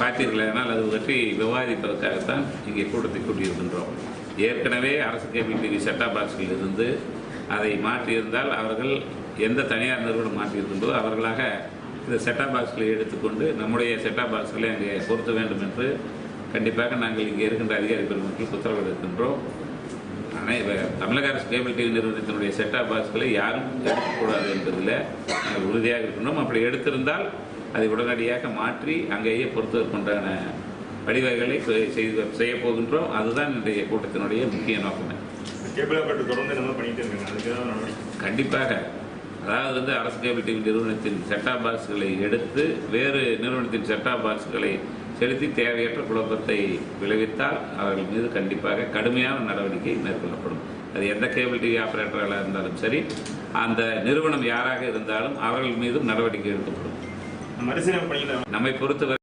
பார்த்தீர்களானால் அது பற்றி விவாதிப்பதற்காகத்தான் இங்கே கூட்டத்தை கூட்டியிருக்கின்றோம். ஏற்கனவே அரசு கேபிள் டிவி செட்டா பாக்ஸில் இருந்து அதை மாற்றியிருந்தால் அவர்கள் எந்த தனியார் நிறுவனம் மாற்றியிருக்கின்றோ அவர்களாக இந்த செட்டா பாக்ஸ்களை எடுத்துக்கொண்டு நம்முடைய செட்டா பாக்ஸ்களை அங்கே பொருத்த வேண்டும் என்று கண்டிப்பாக நாங்கள் இங்கே இருக்கின்ற அதிகாரி பெருமக்களுக்கு உத்தரவிட்டிருக்கின்றோம் ஆனால் இப்போ தமிழக அரசு கேபிள் டிவி நிறுவனத்தினுடைய செட்டா பாக்ஸ்களை யாரும் எடுக்கக்கூடாது என்பதில் நாங்கள் உறுதியாக இருக்கின்றோம். அப்படி எடுத்திருந்தால் அதை உடனடியாக மாற்றி அங்கேயே பொறுத்ததற்குண்டான வழிவகைகளை செய்- செய்து செய்ய போகின்றோம். அதுதான் இன்றைய கூட்டத்தினுடைய முக்கிய நோக்கமே. கண்டிப்பாக. அதாவது வந்து அரசு கேபிள் டிவி நிறுவனத்தின் செட்டா பாக்ஸ்களை எடுத்து வேறு நிறுவனத்தின் செட்டா பாக்ஸ்களை செலுத்தி தேவையற்ற குழப்பத்தை விளைவித்தால் அவர்கள் மீது கண்டிப்பாக கடுமையான நடவடிக்கை மேற்கொள்ளப்படும். அது எந்த கேபிள் டிவி ஆபரேட்டர்களாக இருந்தாலும் சரி அந்த நிறுவனம் யாராக இருந்தாலும் அவர்கள் மீதும் நடவடிக்கை எடுக்கப்படும். மறுசீரமைப்பு பணியில் நம்மை பொறுத்தவரை